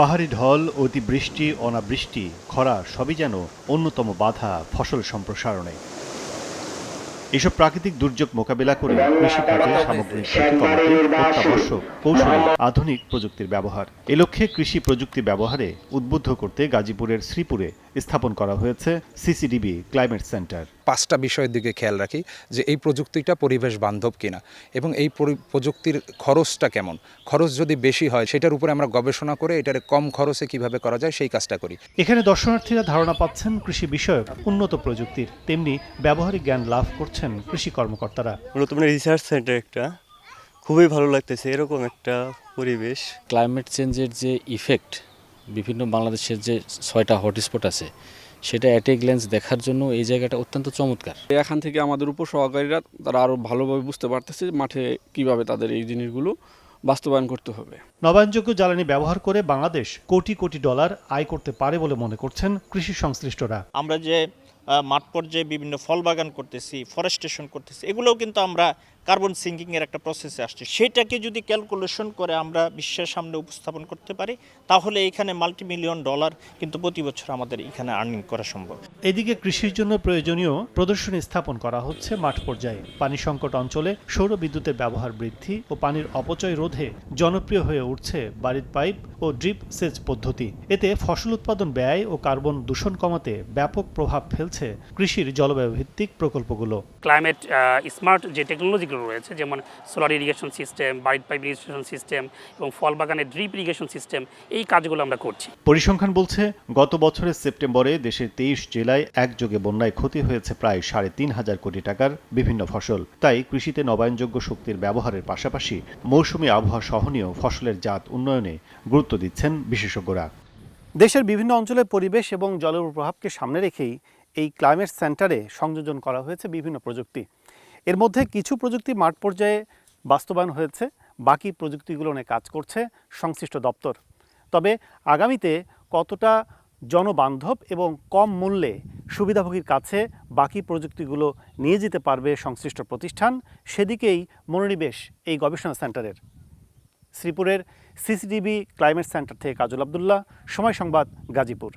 পাহাড়ি ঢল অতিবৃষ্টি অনাবৃষ্টি খরা সবই যেন অন্যতম বাধা ফসল সম্প্রসারণে। এসব প্রাকৃতিক দুর্যোগ মোকাবিলা করে কৃষিকাজে সামগ্রিক ক্ষতি কমাতে অত্যাবশ্যক কৌশলী আধুনিক প্রযুক্তির ব্যবহার। এ লক্ষ্যে কৃষি প্রযুক্তি ব্যবহারে উদ্বুদ্ধ করতে গাজীপুরের শ্রীপুরে স্থাপন করা হয়েছে সিসিডিবি ক্লাইমেট সেন্টার। পাঁচটা বিষয়ের দিকে খেয়াল রাখি যে এই প্রযুক্তিটা পরিবেশ বান্ধব কিনা এবং এই প্রযুক্তির খরচটা কেমন? খরচ যদি বেশি হয় সেটার উপরে আমরা গবেষণা করে এটার কম খরচে কীভাবে করা যায় সেই কাজটা করি। এখানে দর্শনার্থীরা ধারণা পাচ্ছেন কৃষি বিষয়ক উন্নত প্রযুক্তির তেমনি ব্যবহারিক জ্ঞান লাভ করছেন কৃষি কর্মকর্তারা। মূলত মানে রিসার্চ সেন্টার একটা খুবই ভালো লাগতেছে এরকম একটা পরিবেশ। ক্লাইমেট চেঞ্জের যে ইফেক্ট বিভিন্ন বাংলাদেশের যে ছয়টা হটস্পট আছে সেটা অ্যাট এ গ্ল্যান্স দেখার জন্য এই জায়গাটা অত্যন্ত চমৎকার। এখান থেকে আমাদের উপর সহকারীরা তারা আরও ভালোভাবে বুঝতে পারতেছে যে মাঠে কীভাবে তাদের এই জিনিসগুলো বাস্তবায়ন করতে হবে। নবায়নযোগ্য জ্বালানি ব্যবহার করে বাংলাদেশ কোটি কোটি ডলার আয় করতে পারে বলে মনে করছেন কৃষি সংশ্লিষ্টরা। আমরা যে মাঠ পর্যায়ে বিভিন্ন ফল বাগান করতেছি ফরেস্টেশন করতেছি, এগুলোও কিন্তু আমরা কার্বন সিঙ্কিংয়ের একটা প্রসেসে আসছি। সেটাকে যদি ক্যালকুলেশন করে আমরা বিশ্বের সামনে উপস্থাপন করতে পারি, তাহলে এখানে মাল্টি মিলিয়ন ডলার কিন্তু প্রতি বছর আমাদের এখানে আর্নিং করা সম্ভব। এদিকে কৃষির জন্য প্রয়োজনীয় প্রদর্শনী স্থাপন করা হচ্ছে মাঠ পর্যায়ে। পানি সংকট অঞ্চলে সৌর বিদ্যুতের ব্যবহার বৃদ্ধি ও পানির অপচয় রোধে জনপ্রিয় হয়ে উঠছে বাড়ির পাইপ ও ড্রিপ সেচ পদ্ধতি। এতে ফসল উৎপাদন ব্যয় ও কার্বন দূষণ কমাতে ব্যাপক প্রভাব ফেলছে কৃষির জলবায়ু ভিত্তিক প্রকল্পগুলো ক্লাইমেট স্মার্ট যে টেকনোলজিগুলো রয়েছে যেমন সোলার ইরিগেশন সিস্টেম বাড়ির পাইপ ইরিগেশন সিস্টেম এবং ফল বাগানের ড্রিপ ইরিগেশন সিস্টেম এই কাজগুলো আমরা করছি। পরিসংখ্যান বলছে গত বছরের সেপ্টেম্বরে দেশের তেইশ জেলায় একযোগে বন্যায় ক্ষতি হয়েছে প্রায় সাড়ে তিন হাজার কোটি টাকার বিভিন্ন ফসল। তাই কৃষিতে নবায়নযোগ্য শক্তির ব্যবহারের পাশাপাশি মৌসুমী আবহাওয়া সহনীয় ফসলের জাত উন্নয়নে গুরুত্ব দিচ্ছেন বিশেষজ্ঞরা। দেশের বিভিন্ন অঞ্চলের পরিবেশ এবং জলবায়ু প্রভাবকে সামনে রেখেই এই ক্লাইমেট সেন্টারে সংযোজন করা হয়েছে বিভিন্ন প্রযুক্তি। এর মধ্যে কিছু প্রযুক্তি মাঠ পর্যায়ে বাস্তবায়ন হয়েছে, বাকি প্রযুক্তিগুলো নিয়ে কাজ করছে সংশ্লিষ্ট দপ্তর। তবে আগামীতে কতটা জনবান্ধব এবং কম মূল্যে সুবিধাভোগীর কাছে বাকি প্রযুক্তিগুলো নিয়ে যেতে পারবে সংশ্লিষ্ট প্রতিষ্ঠান, সেদিকেই মনোনিবেশ এই গবেষণা সেন্টারের। শ্রীপুরের সিসিটিভি ক্লাইমেট সেন্টার থেকে কাজল আবদুল্লাহ, সময় সংবাদ গাজীপুর।